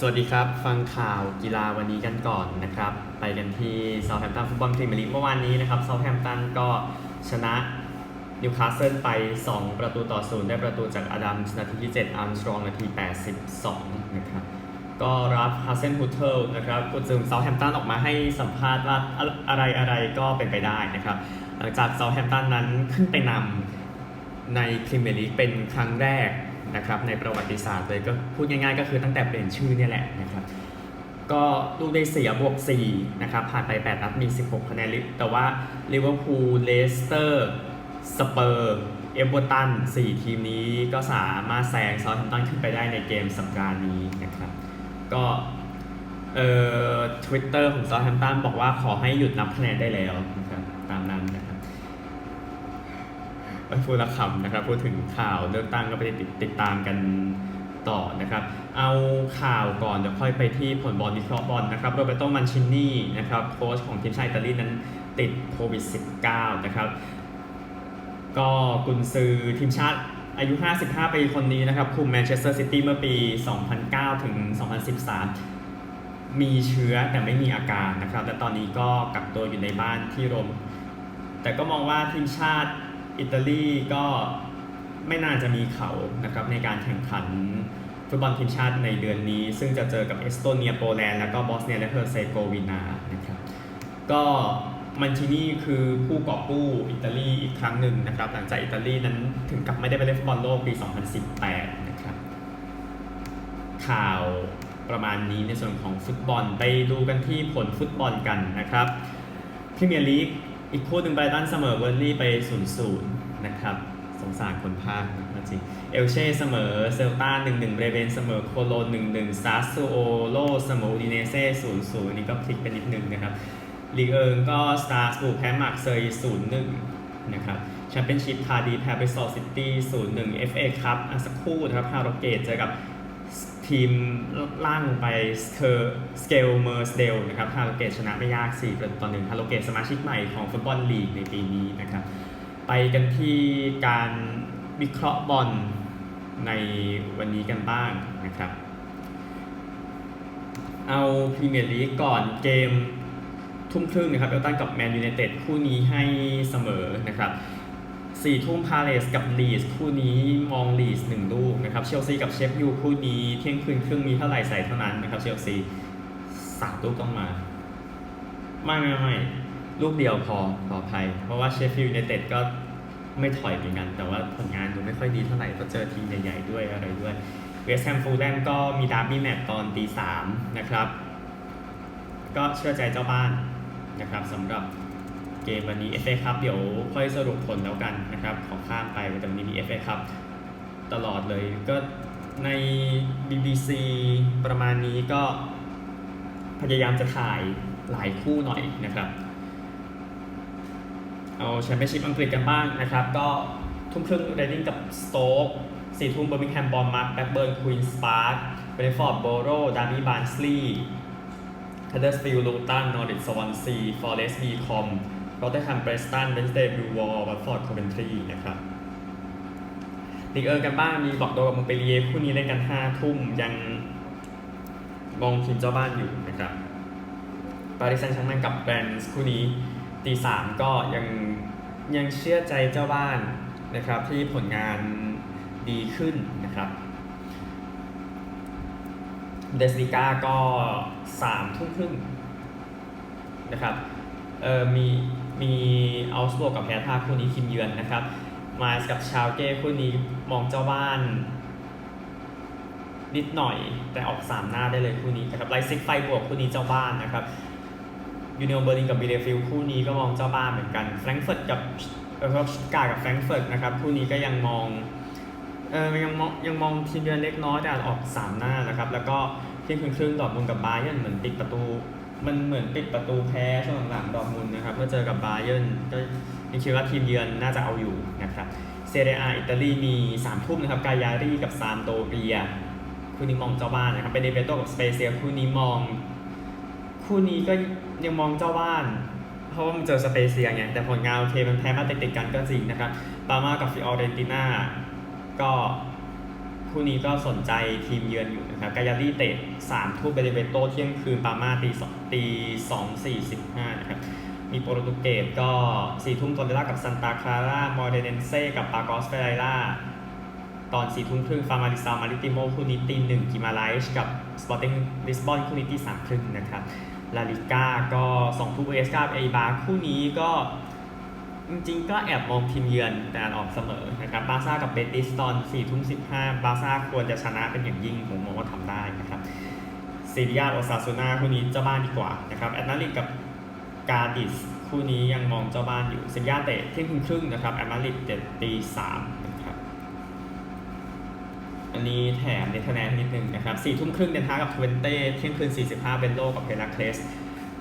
สวัสดีครับ ฟังข่าวกีฬาวันนี้กันก่อนนะครับ ไปกันที่เซาท์แฮมป์ตันฟุตบอลพรีเมียร์ลีกเมื่อวานนี้นะครับเซาท์แฮมป์ตันก็ชนะนิวคาสเซิลไป 2 ประตูต่อศูนย์ได้ประตูจากอดัมส์นาทีที่ 7 อาร์มสตรองนาที 82 นะครับ ก็รับฮาเซนฮูเทลนะครับกุญซือเซาท์แฮมป์ตันออกมาให้สัมภาษณ์ว่าอะไรอะไรก็เป็นไปได้นะครับ หลังจากเซาท์แฮมป์ตันนั้นขึ้นไปนำในพรีเมียร์ลีกเป็นครั้งแรก นะครับในประวัติศาสตร์เลยก็พูดง่ายๆ ก็คือตั้งแต่เปลี่ยนชื่อเนี่ยแหละนะครับก็ลูกได้เสียบวก4นะครับผ่านไป 8 นัดมี 16 คะแนนลิแต่ว่าลิเวอร์พูลเลสเตอร์สเปอร์เอเวอร์ตัน4ทีมนี้ก็สามารถแซงซาท์แฮมตันขึ้นไปได้ในเกมสัปดาห์นี้นะครับก็เอ่อทวิตเตอร์ของซาท์แฮมตันบอกว่าขอให้หยุดนับคะแนนได้แล้วนะครับตามนั้นนะครับ เอ้ย พูดละคำนะครับ พูดถึงข่าวเลือกตั้งก็ไปติดติดตามกันต่อนะครับ เอาข่าวก่อนเดี๋ยวค่อยไปที่ผลบอลวิเคราะห์บอลนะครับโรเบโตมันชินนี่นะครับโค้ชของทีมชาติอิตาลีนั้นติดโควิด -19 นะครับ ก็กุนซือทีมชาติอายุ 55 ปีคนนี้นะครับ คุมแมนเชสเตอร์ซิตี้เมื่อปี 2009 ถึง 2013 มีเชื้อแต่ไม่มีอาการนะครับแต่ตอนนี้ก็กักตัวอยู่ในบ้านที่โรม แต่ก็มองว่าทีมชาติ อิตาลีก็ไม่น่าจะมีเขานะครับในการแข่งขันฟุตบอลทีมชาติในเดือนนี้ ซึ่งจะเจอกับเอสโตเนียโปแลนด์แล้วก็บอสเนียและเฮอร์เซโกวีนานะครับก็มันชินี่คือผู้กอบกู้อิตาลีอีกครั้งหนึ่งนะครับหลังจากอิตาลีนั้นถึงกับไม่ได้ไปเล่นฟุตบอลโลกปี 2018 นะครับ ข่าวประมาณนี้ในส่วนของฟุตบอลไปดูกันที่ผลฟุตบอลกันนะครับพรีเมียร์ลีก อีกคู่หนึ่งไบรตันเสมอเบอร์ลี่ไป0-0นย์นะครับ สงสารคนภาคนะจริง เอลเช่เสมอเซลตา1-1เบรเวนเสมอโคโลน1-1ซาซูโอโลเสมออูดิเนเซ่0-0อันย์นี้ก็พลิกไปนิดนึงนะครับลีกเอิงก็สตาร์สบูแพ้มาร์กเซย0-1นย์หนึ่งนะครับแชมเปี้ยนชิพคาร์ดีแพ้ไปซอลซิตี้0-1 FA ครับอะสักคู่นะครับฮาร์โรเกตเจอกับ ทีมล่างไปสเ r สเกลเมอร์สเดลนะครับฮาโลเกตชนะไม่ยาก4ประตูต่อหนึ่งฮาโลเกตสมาชิกใหม่ของฟุตบอลลีกในปีนี้นะครับ ไปกันที่การวิเคราะห์บอลในวันนี้กันบ้างนะครับ เอาพรีเมียร์ลีกก่อนเกมทุ่มครึ่งนะครับเอลตันกับแมนยู i นเต็ดคู่นี้ให้เสมอนะครับ สี่ทุ่มพาเลสกับลีสคู่นี้มองลีสหนึ่งลูกนะครับเชลซีกับเชฟยูคู่นี้เที่ยงคืนครึ่งมีเท่าไหร่ใส่เท่านั้นนะครับเชลซีสามลูกต้องมา ไม่ไม่ไม่ลูกเดียวพอขออภัย เพราะว่าเชฟฟิลด์ยูไนเต็ดก็ไม่ถอยเหมือนกัน แต่ว่าผลงานดูไม่ค่อยดีเท่าไหร่ก็เจอทีมใหญ่ๆด้วยอะไรด้วยเวสต์แฮมฟูลแลมก็มีดาร์บี้แมตช์ตอนตีสามนะครับ ก็เชื่อใจเจ้าบ้านนะครับสำหรับ เกมวันนี้ FA ครับเดี๋ยวค่อยสรุปผลแล้วกันนะครับ ของข้ามไปแต่วันนี้มี FA ครับตลอดเลยก็ใน BBC ประมาณนี้ก็พยายามจะถ่ายหลายคู่หน่อยนะครับ เอาแชมเปี้ยนชิพอังกฤษกันบ้างนะครับ ก็ทุ่มครึ่งเรดดิ้งกับสโต๊กสี่ทุ่มเบอร์มิงแฮมบอลมาร์กแบ็กเบิร์นควีนสปาร์คเบรฟอร์ดโบโรดาร์มี่บานสลีย์ h ั d เดอร์สฟิลด์ลูตันนอริทสวอนซีฟอเรสต์บีคอม โรเตอร์แฮมเบรสตันเบนสเตย์บลูวอลวัตฟอร์ดคอมเวนทรีนะครับลีกเอิร์กันบ้างมีบอกโดกับมงเปรีเยคู่นี้เล่นกัน5ทุ่มยังมองทีมเจ้าบ้านอยู่นะครับปาริสแซงต์แชร์แมงกับแบรนส์คู่นี้ตีสามก็ยังยังเชื่อใจเจ้าบ้านนะครับที่ผลงานดีขึ้นนะครับเดสลิก้าก็สามทุ่มครึ่งนะครับเออมี มีอัลสโบกับแพท่าคู่นี้ทีมเยือนนะครับ มาสกับชาวเก้คู่นี้มองเจ้าบ้าน นิดหน่อยแต่ออกสามหน้าได้เลยคู่นี้นะครับไลซิกไฟบวกคู่นี้เจ้าบ้านนะครับยูเนียนเบอร์ลินกับบีเดฟิลคู่นี้ก็มองเจ้าบ้านเหมือนกันแฟรงก์เฟิร์ตกับเออสกากับแฟรงก์เฟิร์ตนะครับคู่นี้ก็ยังมองเออยังมองยังมองทีมเยือนเล็กน้อยแต่ออกสามหน้านะครับ แล้วก็เที่ยงคืนครึ่งดอร์ทมุนกับบาเยิร์นเหมือนปิดประตู มันเหมือนปิดประตูแพ้ช่วงหลังๆดอร์ทมุนนะครับเมื่อเจอกับบาเยิร์นก็ยังคิดว่าทีมเยือนน่าจะเอาอยู่นะครับเซเรียอิตาลีมีสามทุ่มนะครับกายารีกับซานโตเรียคู่นี้มองเจ้าบ้านนะครับเป็นเดเบโตกับสเปเซียคู่นี้มอง คู่นี้ก็ยังมองเจ้าบ้านเพราะว่ามันเจอสเปเซียไงแต่ผลงานโอเคมันแพ้มาติดๆกันก็จริงนะครับปามากับฟิออเรนติน่าก็ คู่นี้ก็สนใจทีมเยือนอยู่นะครับกายาลีเตะ3ทุ่มเบเลเบโตเที่ยงคืนปามาตีสองตีสองสี่สิบห้านะครับมีโปรตุเกสก็สี่ทุ่มตอนเวลากับซันตาคลาร่ามอร์เดเนเซ่กับปากอสเฟรล่าตอนสี่ทุ่มครึ่งฟาร์มาริซามาริติโมคู่นี้ตีหนึ่งกิมาไลช์กับสปอร์ติ้งลิสบอนคู่นี้ตีสามครึ่งนะครับลาลิก้าก็สองทุ่มเอสกาเอบาคู่นี้ก็ จริงๆก็แอบมองทีมเยือนแต่อ่านออกเสมอนะครับบาซ่ากับเบติสตอนสี่ทุ่มสิบห้าบาซ่าควรจะชนะเป็นอย่างยิ่งผมมองว่าทำได้นะครับซีเรียโอซาซูนาคู่นี้เจ้าบ้านดีกว่านะครับแอตนาลิกกับกาดิสคู่นี้ยังมองเจ้าบ้านอยู่ซีเรียเตะเที่ยงคืนครึ่งนะครับแอตนาลิกเตะตีสามนะครับอันนี้แถมในคะแนนนิดนึงนะครับสี่ทุ่มครึ่งเดนทากับทเวนเต้เที่ยงคืน45เบนโลกับเฮราเคลส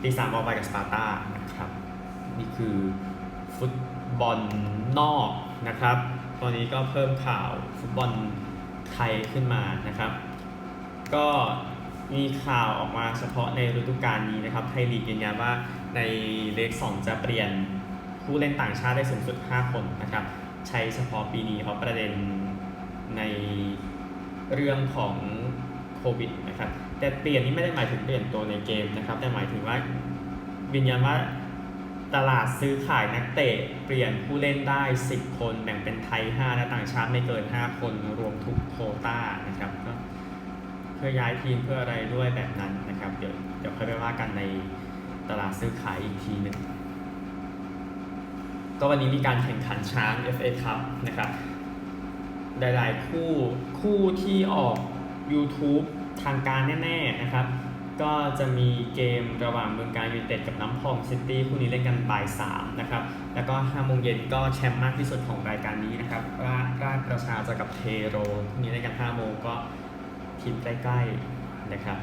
ตีสามบอลไปกับสปาร์ตานะครับนี่คือ ฟุตบอลนอกนะครับ ตอนนี้ก็เพิ่มข่าวฟุตบอลไทยขึ้นมานะครับ ก็มีข่าวออกมาเฉพาะในฤดูกาลนี้นะครับ ไทยลีกยืนยันว่าในเลข2จะเปลี่ยนผู้เล่นต่างชาติได้สูงสุด 5 คนนะครับ ใช้เฉพาะปีนี้เพราะประเด็นในเรื่องของโควิดนะครับ แต่เปลี่ยนนี้ไม่ได้หมายถึงเปลี่ยนตัวในเกมนะครับ แต่หมายถึงว่ายืนยันว่า ตลาดซื้อขายนักเตะเปลี่ยนผู้เล่นได้ 10 คนแบ่งเป็นไทย 5 และต่างชาติไม่เกิน 5 คนรวมทุกโคต้านะครับก็เพื่อย้ายทีมเพื่ออะไรด้วยแบบนั้นนะครับ เดี๋ยวเดี๋ยวค่อยไปว่ากันในตลาดซื้อขายอีกทีหนึ่งก็วันนี้มีการแข่งขันช้าง FA Cup นะครับหลายๆคู่คู่ที่ออก YouTube ทางการแน่ ๆ นะครับ ก็จะมีเกมระหว่างเมืองการยูไนเต็ดกับน้ำพองซิตี้คู่นี้เล่นกันบ่ายสามนะครับ แล้วก็5โมงเย็นก็แชมป์มากที่สุดของรายการนี้นะครับ ราชราชประชาจะกับเทโรคู่นี้เล่นกัน5โมงก็ทีมใกล้ๆนะครับ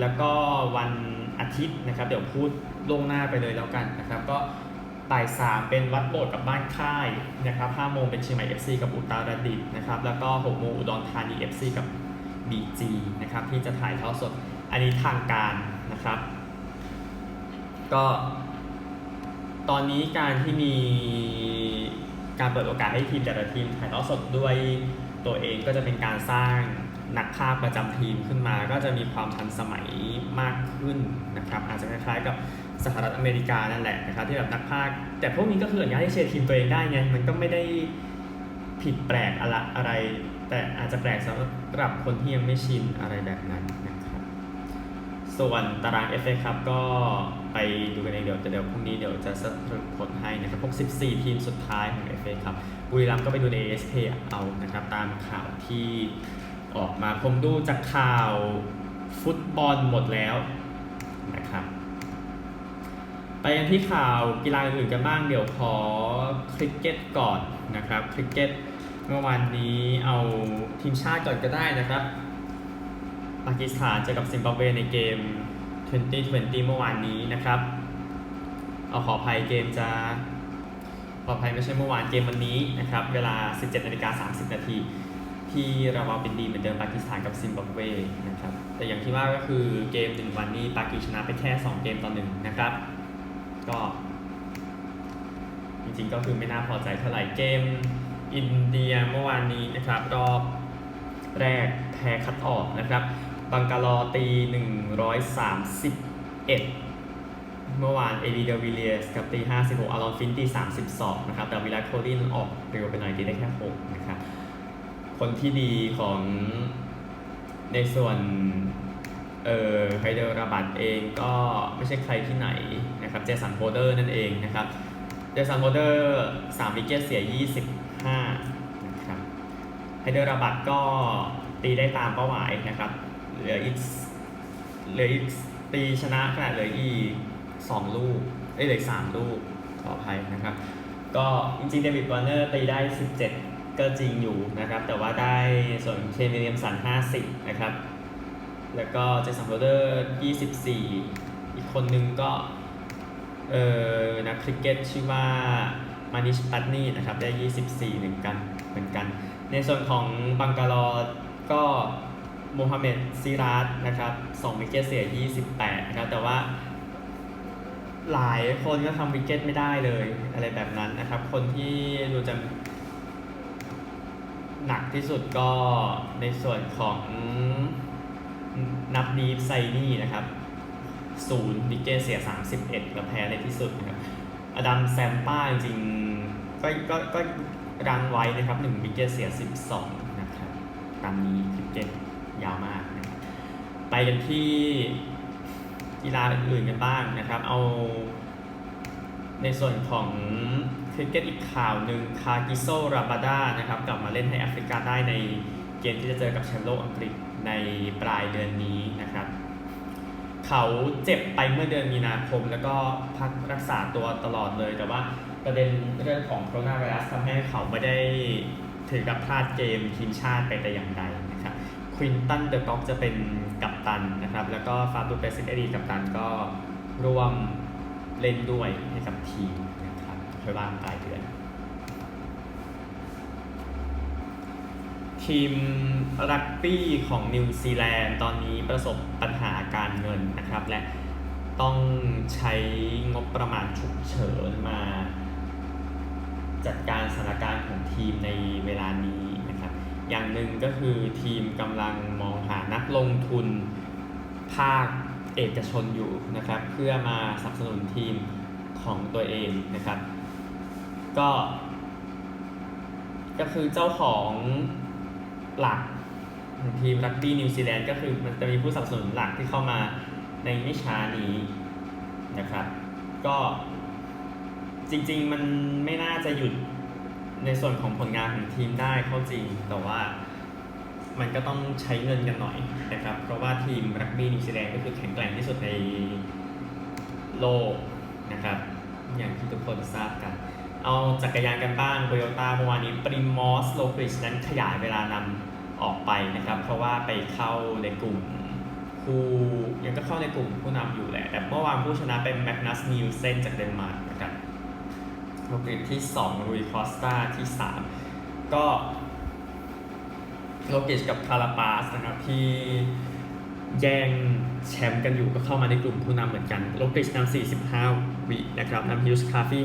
แล้วก็วันอาทิตย์นะครับ เดี๋ยวพูดล่วงหน้าไปเลยแล้วกันนะครับ ก็บ่ายสามเป็นวัดโบสถ์กับบ้านค่ายนะครับห้าโมงเป็นเชียงใหม่ FC กับอุตรดิตถ์นะครับ แล้วก็หกโมงอุดรธานี FC กับ BG นะครับที่จะถ่ายทอดสดอันนี้ทางการนะครับ ก็ตอนนี้การที่มีการเปิดโอกาสให้ทีมแต่ละทีมถ่ายทอดสดด้วยตัวเองก็จะเป็นการสร้างนักภาพประจำทีมขึ้นมา ก็จะมีความทันสมัยมากขึ้นนะครับ อาจจะคล้ายๆกับสหรัฐอเมริกานั่นแหละนะครับที่แบบนักภาคแต่พวกนี้ก็คืออนุญาตให้เชียร์ทีมตัวเองได้ไงมันก็ไม่ได้ผิดแปลกอะไร แต่อาจจะแปลกสำหรับคนที่ยังไม่ชินอะไรแบบนั้นนะครับ ส่วนตาราง FA ครับก็ไปดูกันเองเดี๋ยวเดี๋ยวพรุ่งนี้เดี๋ยวจะสรุปผลให้นะครับพวก14 ทีมสุดท้ายของ FA ครับบุรีรัมย์ก็ไปดูใน ASK เอานะครับตามข่าวที่ออกมาผมดูจากข่าวฟุตบอลหมดแล้วนะครับไปกันที่ข่าวกีฬาอื่นกันบ้างเดี๋ยวขอคริกเก็ตก่อนนะครับคริกเก็ต เมื่อวานนี้เอาทีมชาติก่อนก็ได้นะครับ ปากีสถานเจอกับซิมบับเวในเกม 2020 เมื่อวานนี้นะครับ เอาขออภัยเกมจะขออภัยไม่ใช่เมื่อวานเกมวันนี้นะครับ เวลา 17นาฬิกา30 นาทีที่เราเอาเป็นดีเหมือนเดิมปากีสถานกับซิมบับเวนะครับ แต่อย่างที่ว่าก็คือเกมหนึ่งวันนี้ปากีชนะไปแค่ 2 เกมต่อหนึ่งนะครับ ก็ จริงๆก็คือไม่น่าพอใจเท่าไหร่เกม อินเดียเมื่อวานนี้นะครับรอบแรกแพ้คัดออกนะครับบังกาลอตี 131 เมื่อวานเอดีเดวิเลียสกับตี 56 อารอนฟินตี 32 นะครับ แต่วิลาโคลินออกเร็วไปหน่อยตีได้แค่ 6 นะครับ คนที่ดีของในส่วนเอ่อไฮเดอร์ราบัตเองก็ไม่ใช่ใครที่ไหนนะครับ เจสันโฮเดอร์นั่นเองนะครับ เจสันโฮเดอร์3วิกเก็ตเสีย 5นะครับไฮเดอร์ราบัตก็ตีได้ตามเป้าหมายนะครับ เหลืออีกเหลืออีกตีชนะขนาดเหลืออีกสองลูกเอ้ยเหลือสามลูกขออภัยนะครับ ก็จริงๆเดวิดวอร์เนอร์ตีได้ 17 ก็จริงอยู่นะครับ แต่ว่าได้ส่วนเคนวิลเลียมสัน 50 นะครับ แล้วก็เจสันโรเดอร์ 24 อีกคนนึงก็เอ่อนักคริกเก็ตชื่อว่า มานิชปัตนี่นะครับได้ 24เหมือนกันเหมือนกัน ในส่วนของบังกาลอก็โมฮัมเหม็ดซีรัตนะครับ2วิกเก็ตเสีย 28 นะครับ แต่ว่าหลายคนก็ทำวิกเก็ตไม่ได้เลยอะไรแบบนั้นนะครับ คนที่ดูจะหนักที่สุดก็ในส่วนของนับดีฟไซนี่นะครับศูนย์ดิเกเสีย 31 แล้วแพ้ในที่สุดนะครับ อดัมแซมป้าจริง ก็ก็ก็รังไว้นะครับ1บิเกเสีย 12 นะครับ ตามนี้คลิปเจ็ดยาวมากนะครับไปกันที่กีฬาอื่นๆกันบ้างนะครับ เอาในส่วนของคริกเก็ตอีกข่าวหนึ่งคากิโซราบาดานะครับ กลับมาเล่นให้แอฟริกาได้ในเกมที่จะเจอกับแชมป์โลกอังกฤษในปลายเดือนนี้นะครับ เขาเจ็บไปเมื่อเดือนมีนาคม แล้วก็พักรักษาตัวตลอดเลยแต่ว่า ประเด็นเรื่องของโคโรนาไวรัสทำให้เขาไม่ได้ถือกับพลาดเกมทีมชาติไปแต่อย่างใดนะครับควินตันเดอะก็อกจะเป็นกัปตันนะครับ แล้วก็ฟาตูเปซิตเอดีกัปตันก็ร่วมเล่นด้วยให้กับทีมนะครับค่อยว่างปลายเดือน ทีมรักบี้ของนิวซีแลนด์ตอนนี้ประสบปัญหาการเงินนะครับ และต้องใช้งบประมาณฉุกเฉินมา จัดการสถานการณ์ของทีมในเวลานี้นะครับอย่างหนึ่งก็คือทีมกำลังมองหานักลงทุนภาคเอกชนอยู่นะครับ เพื่อมาสนับสนุนทีมของตัวเองนะครับ ก็ ก็คือเจ้าของหลักของทีมรักบี้นิวซีแลนด์ก็คือมันจะมีผู้สนับสนุนหลักที่เข้ามาในไม่ช้านี้นะครับ ก็ จริง ๆ มันไม่น่าจะหยุดในส่วนของผลงานของทีมได้เข้าจริง แต่ว่ามันก็ต้องใช้เงินกันหน่อยนะครับ เพราะว่าทีมรักบี้นิวซีแลนด์ก็คือแข็งแกร่งที่สุดในโลกนะครับ อย่างที่ทุกคนทราบกัน เอาจักรยานกันบ้างโตโยต้าเมื่อวานนี้ปริมอสโลกริชนั้นขยายเวลานำออกไปนะครับ เพราะว่าไปเข้าในกลุ่มผู้ยังก็เข้าในกลุ่มผู้นำอยู่แหละ แต่เมื่อวานผู้ชนะเป็นแมกนัสนิวเซนจากเดนมาร์กนะครับ ลกริชที่2รุยคอสตาที่ 3 ก็โลกิชกับคาราปาสนะครับที่แย่งแชมป์กันอยู่ก็เข้ามาในกลุ่มผู้นำเหมือนกัน โลกิชนำ45 วินะครับนำฮิวส์คาฟี่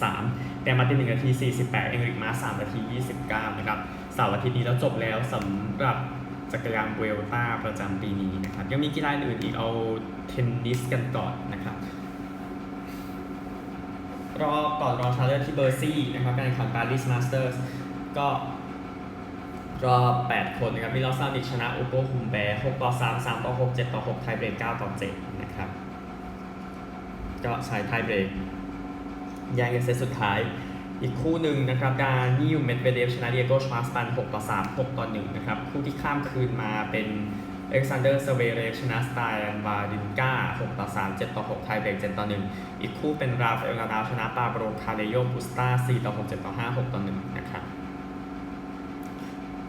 53 แต่มาที่1นาที 48 เองริกมา 3 นาที 29 นะครับเสาร์อาทิตย์นี้แล้วจบแล้วสำหรับจักรยานเวลต้าประจำปีนี้นะครับ ยังมีกีฬาอื่นอีกเอาเทนนิสกันก่อนนะครับ รอบก่อนรองชนะเลิศที่เบอร์ซี่นะครับการแข่งขันปารีสมาสเตอร์สก็รอบ 8 คนนะครับมิลอสซาวิชนะอุโกคุมแบร์6ต่อ 3 3 ต่อ 6 7 ต่อ 6 ไทยเบรก 9 ต่อ 7 นะครับ ก็ใช้ไทยเบรกแย่งกันเซตสุดท้าย อีกคู่หนึ่งนะครับดานิลเมดเวเดฟชนะเดียโกชมาสตัน 6 ต่อ 3 6 ต่อ 1 นะครับ คู่ที่ข้ามคืนมาเป็น เอ็กซานเดอร์เซเวเรชนะสไตล์วาดินกา6ต่อ3 7 ต่อ 6 ไทยเบรก7ต่อ 1 อีกคู่เป็นราฟเอลนาดาวชนะปาโบรคาเลโยบุสตา4ต่อ 6 7 ต่อ 5 6 ต่อ 1 นะครับ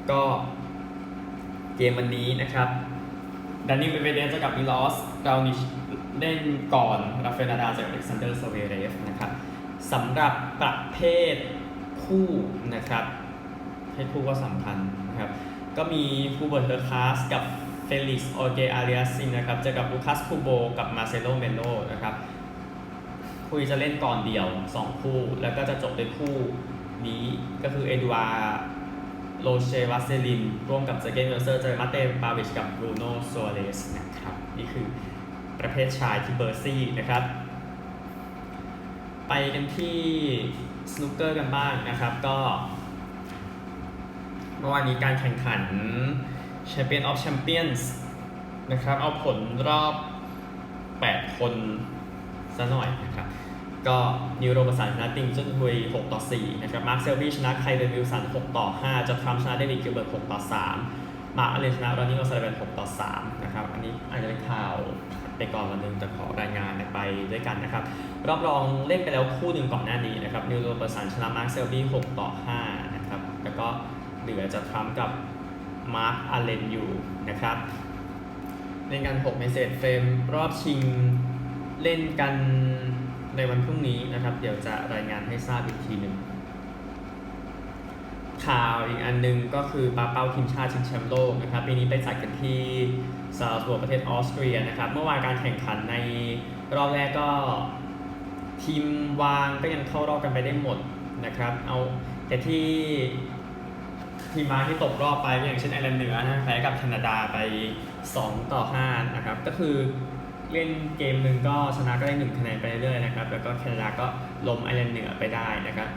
ก็เกมวันนี้นะครับดานิเมเวเดฟจะกับมิลอสเรานิชเล่นก่อนราฟเอลนาดาวจากเล็กซานเดอร์เซเวเรฟนะครับสำหรับประเภทคู่นะครับเภทคู่ก็สำคัญนะครับ ก็มีคู่เบิร์ตเฮอร์คาสกับ เฟลิกซ์โอเกอาริอาซินนะครับเจอกับลูคัสคูโบกับมาเซโลเมโลนะครับคุยจะเล่นก่อนเดียว 2 คู่ แล้วก็จะจบด้วยคู่นี้ก็คือเอดูอาโรเชวัสเซลิน ร่วมกับเซเกนเวลเซอร์เจอมาเตปาวิชกับบรูโน่โซเลสนะครับนี่คือประเภทชายที่เบอร์ซี่นะครับ ไปกันที่สนุกเกอร์กันบ้างนะครับก็เมื่อวานนี้การแข่งขัน Champion of Champions นะครับ เอาผลรอบ 8 คนซะหน่อยนะครับ ก็นิวโรบสันชนะติงจุนฮุย6ต่อ 4 นะครับ มาร์คเซลบี้ชนะไคเดนวิลสัน 6 ต่อ 5จอทรัมชนะเดวิดกิลเบิร์ต 6 ต่อ 3 มาร์คอเลนชนะรอนนี่โอซาเลเวน6ต่อ 3 นะครับ อันนี้อาจจะเป็นข่าวไปก่อนวันหนึงแต่ขอรายงานไปด้วยกันนะครับ รอบรองเล่นไปแล้วคู่หนึ่งก่อนหน้านี้นะครับนิวโรบสันชนะมาร์คเซลบี้6ต่อ 5 นะครับ แล้วก็เหลือจะทรัมกับ มาร์คอาเลนอยู่นะครับเล่นกัน6เมสเซจเฟรมรอบชิงเล่นกันในวันพรุ่งนี้นะครับ เดี๋ยวจะรายงานให้ทราบอีกทีหนึ่งข่าวอีกอันหนึงก็คือปาเป้าทีมชาติชิงแชมป์โลกนะครับปีนี้ไปจัดกันที่ซาลสบวร์ประเทศออสเตรียนะครับ เมื่อวานการแข่งขันในรอบแรกก็ทีมวางก็ยังเข้ารอบกันไปได้หมดนะครับ เอาแต่ที่ ทีมมาที่ตกรอบไปอย่างเช่นไอร์แลนด์เหนือนะแพ้กับแคนาดาไป 2 ต่อ5นะครับก็คือเล่นเกมหนึ่งก็ชนะก็ได้1คะแนนไปเรื่อยๆนะครับแล้วก็แคนาดาก็ล้มไอร์แลนด์เหนือไปได้นะครับ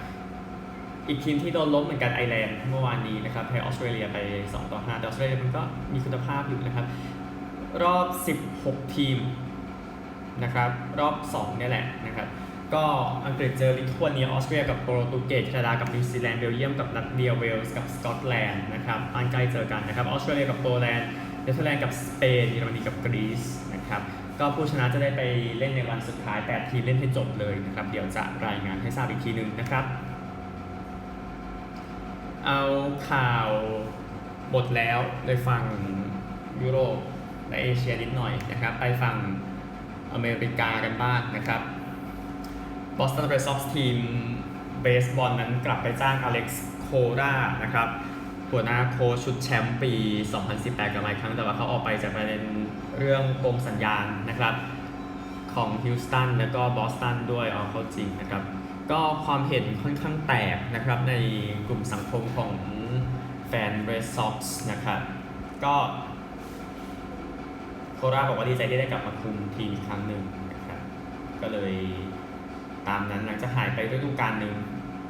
อีกทีมที่โดนล้มเหมือนกันไอร์แลนด์เมื่อวานนี้นะครับแพ้ออสเตรเลียไป 2 ต่อ5แต่ออสเตรเลียมันก็มีคุณภาพอยู่นะครับ รอบ 16 ทีมนะครับรอบ 2 เนี่ยแหละนะครับ ก็อังกฤษเจอลิทัวเนียออสเตรียกับโปรตุเกสแคนาดากับนิวซีแลนด์เบลเยียมกับรัสเซียเวลส์กับสกอตแลนด์นะครับอันใกล้เจอกันนะครับออสเตรเลียกับโปแลนด์เนเธอร์แลนด์กับสเปนเยอรมนีกับกรีซนะครับก็ผู้ชนะจะได้ไปเล่นในวันสุดท้าย 8 ทีมเล่นให้จบเลยนะครับเดี๋ยวจะรายงานให้ทราบอีกทีหนึงนะครับ เอาข่าวหมดแล้วเลยฟังยุโรปและเอเชียนิดหน่อยนะครับไปฟังอเมริกากันบ้างนะครับ บอสตันเรดซ็อกซ์ทีมเบสบอลนั้นกลับไปจ้างอเล็กซ์โครานะครับหัวหน้าโค้ชชุดแชมป์ปี 2018 กับมาอีกครั้งแต่ว่าเขาออกไปจากประเด็นเรื่องโกงสัญญาณนะครับ ของฮิวสตันแล้วก็บอสตันด้วยเอาเข้าจริงนะครับ ก็ความเห็นค่อนข้างแตกนะครับในกลุ่มสังคมของแฟนเรดซ็อกซ์นะครับก็โคราบอกว่าดีใจที่ได้กลับมาคุมทีมอีกครั้งหนึ่งนะครับก็เลย ตามนั้นหลังจากหายไปฤดูกาลหนึ่ง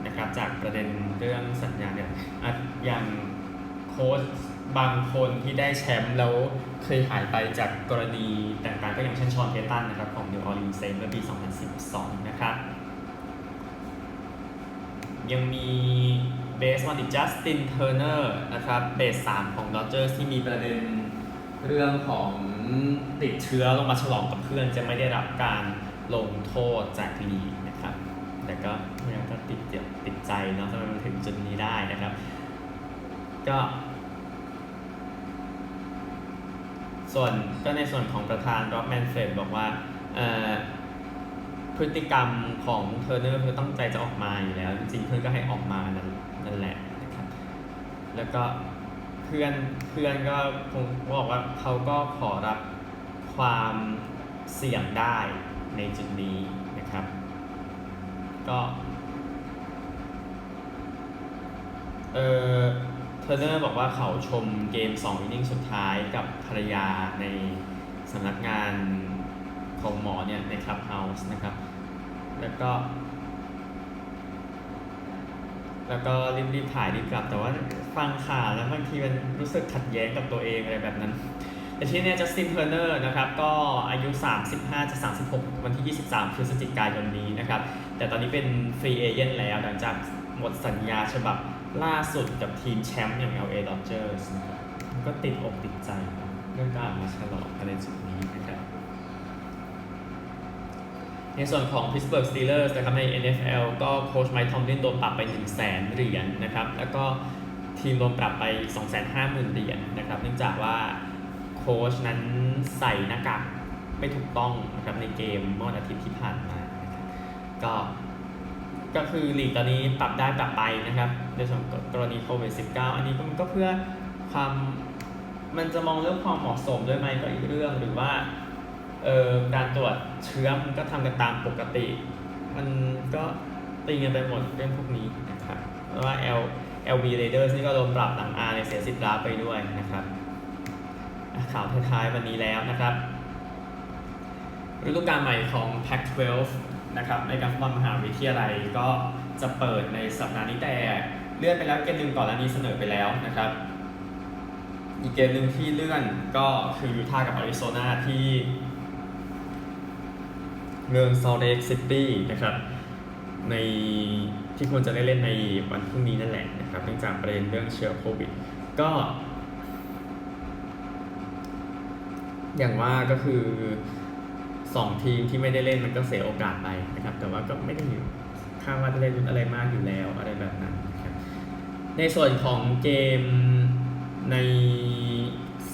นะครับจากประเด็นเรื่องสัญญาเนี่ยอย่างโค้ชบางคนที่ได้แชมป์แล้วเคยหายไปจากกรณีต่างๆ ก็อย่างเช่นชอนเทตันนะครับของนิวออร์ลีนเซนเมื่อปี 2012 นะครับ ยังมีเบสวันดิจัสตินเทอร์เนอร์นะครับเบส3ของดอ d เจอร์ที่มีประเด็นเรื่องของติดเชื้อลงมาฉลองกับเพื่อนจะไม่ได้รับการ ลงโทษจากลีกนะครับ แต่ก็ยังก็ติดเจ็บติดใจเนาะทำไมมันถึงจุดนี้ได้นะครับ ก็ ส่วนก็ในส่วนของประธานร็อบแมนเฟรดบอกว่าพฤติกรรมของเทอร์เนอร์คือตั้งใจจะออกมาอยู่แล้ว จริงๆเพื่อนก็ให้ออกมานั่นนั่นแหละนะครับ แล้วก็เพื่อนเพื่อนก็คงบอกว่าเขาก็ขอรับความเสี่ยงได้ ในจุดนี้นะครับ ก็เออเทอร์เนอร์บอกว่าเขาชมเกม2อินนิ่งสุดท้ายกับภรรยาในสำนักงานของหมอเนี่ยในคลับเฮาส์นะครับ แล้วก็ แล้วก็รีบๆถ่ายรีบกลับ แต่ว่าฟังข่าวแล้วบางทีมันรู้สึกขัดแย้งกับตัวเองอะไรแบบนั้น แต่ที่เนี่ยจัสตินเทอร์เนอร์นะครับก็อายุ 35 จะ 36 วันที่ 23พฤศจิกายนนี้นะครับ แต่ตอนนี้เป็นฟรีเอเจนต์แล้วหลังจากหมดสัญญาฉบับล่าสุดกับทีมแชมป์อย่าง LA Dodgers นะครับก็ติดอกติดใจเรื่องการมาฉลองอะไรจุดนี้นะครับ ในส่วนของ Pittsburgh Steelers นะครับใน NFL ก็โค้ชไมค์ทอมลินโดนปรับไป1 0 0 0 0แสนเหรียญนะครับ แล้วก็ทีมโดนปรับไป 250,000เหรียญนะครับ เนื่องจากว่า โค้ชนั้นใส่หน้ากากไม่ถูกต้องนะครับในเกมเมื่อวันอาทิตย์ที่ผ่านมาก็ก็คือลีกตอนนี้ปรับได้ปรับไปนะครับในส่วนของกรณีโควิด -19 อันนี้ก็มันก็เพื่อความมันจะมองเรื่องความเหมาะสมด้วยไหมก็อีกเรื่องหรือว่าเอ่อการตรวจเชื้อมันก็ทำกันตามปกติ มันก็ตีกันไปหมดเรื่องพวกนี้นะครับเพราะว่า L LB Raiders นี่ก็โดนปรับหลังอาในเสียสิทธิ์ลาไปด้วยนะครับ ข่าวท้ายๆวันนี้แล้วนะครับฤดูกาลใหม่ของ Pac-12 นะครับในการฟุตบอลมหาวิทยาลัยก็จะเปิดในสัปดาห์นี้แต่เลื่อนไปแล้วเกมหนึ่งก่อนแล้วนี้เสนอไปแล้วนะครับ อีกเกมหนึ่งที่เลื่อนก็คือยูทาห์กับอาริโซนาที่เมืองซอลเ k กซิตี้นะครับในที่ควรจะได้เล่นในวันพรุ่งนี้นั่นแหละนะครับเนื่องจากประเด็นเรื่องเชื้อโควิด ก็ อย่างว่าก็คือสองทีมที่ไม่ได้เล่นมันก็เสียโอกาสไปนะครับ แต่ว่าก็ไม่ได้อยู่าว่าจะได้ลุ้นอะไรมากอยู่แล้วอะไรแบบนั้นนะครับในส่วนของเกมใน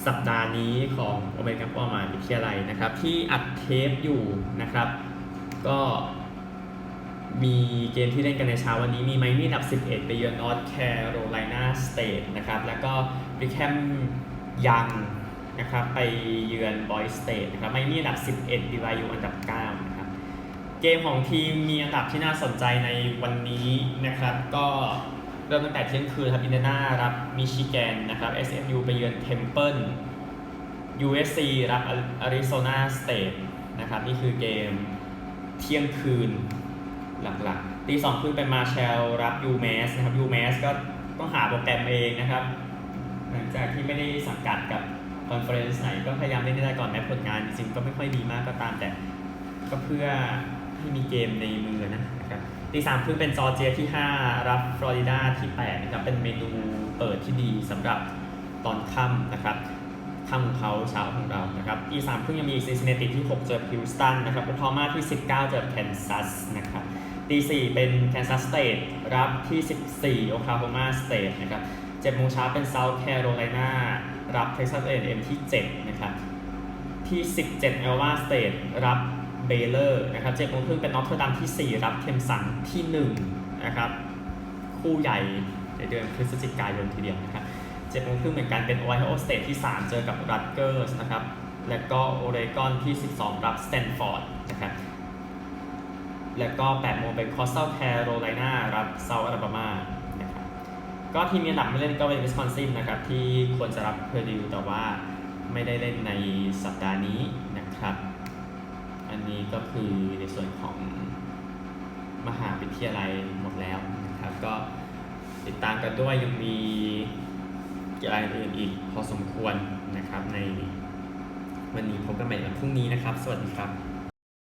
สัปดาห์นี้ของโอเมริกันฟุตบอมาวิทยาลัยนะครับ ที่อัดเทปอยู่นะครับ ก็มีเกมที่เล่นกันในเช้าวันนี้มีไมมี่อันดับ 11 ไปเยือนนอร์ทแคโรไลนาสเตทนะครับ แล้วก็บริแคมยัง นะครับไปเยือนบอยสเตทนะครับไมมี่อันดับ 11ดีวายูอันดับ 9 นะครับ เกมของทีมมีอันดับที่น่าสนใจในวันนี้นะครับ ก็เริ่มตั้งแต่เที่ยงคืนครับอินเดียนารับมิชิแกนนะครับ SMU ไปเยือนเทมเพิล USC รับอาริโซนาสเตทนะครับ นี่คือเกมเที่ยงคืนหลักๆตีสองครึ่งเป็นมาเชลรับยูแมสนะครับยูแมสก็ต้องหาโปรแกรมเองนะครับ หลังจากที่ไม่ได้สังกัดกับ คอนเฟอเรนซ์ไหนก็พยายามเล่นให้ได้ก่อนแม้ผลงานจริงๆก็ไม่ค่อยดีมากก็ตามแต่ก็เพื่อให้มีเกมในมือนะครับตีสามครึ่งเป็นจอร์เจียที่ 5 รับฟลอริดาที่8นะครับเป็นเมนูเปิดที่ดีสำหรับตอนค่ำนะครับค่ำของเขาเช้าของเรานะครับตีสามครึ่งยังมีซินซินเนติที่ 6 เจอฮิวสตันนะครับโอคลาโฮมาที่ 19 เจอแคนซัสนะครับตีสี่เป็นแคนซัสสเตทรับที่ 14 โอคลาโฮมาสเตทนะครับเจ็ดโมงเช้าเป็นเซาท์แคโรไลนา รับเท็กซัสเอ็นเอ็มที่ 7 นะครับ ที่ 17เอลวาสเตทรับเบเลอร์นะครับ7โมงครึ่งเป็นนอตเทอร์ดัมที่ 4 รับเทมสันที่ 1 นะครับ คู่ใหญ่ในเดือนพฤศจิกายนทีเดียวนะครับ7โมงครึ่งเหมือนกันเป็นโอไฮโอสเตทที่ 3 เจอกับรัตเกอร์สนะครับ และก็โอเรกอนที่ 12 รับสแตนฟอร์ดนะครับ แล้วก็8โมงเป็นคอสตัลแคโรไลนารับเซาท์อลาบามา ก็ทีมมีหลักไม่เล่นก็เป็นวิสคอนซินนะครับที่ควรจะรับเพอร์ดิวแต่ว่าไม่ได้เล่นในสัปดาห์นี้นะครับ อันนี้ก็คือในส่วนของมหาวิทยาลัยหมดแล้วนะครับ ก็ติดตามกันด้วยยังมีกีฬาอื่นอีกพอสมควรนะครับในวันนี้พบกันใหม่วันพรุ่งนี้นะครับ สวัสดีครับ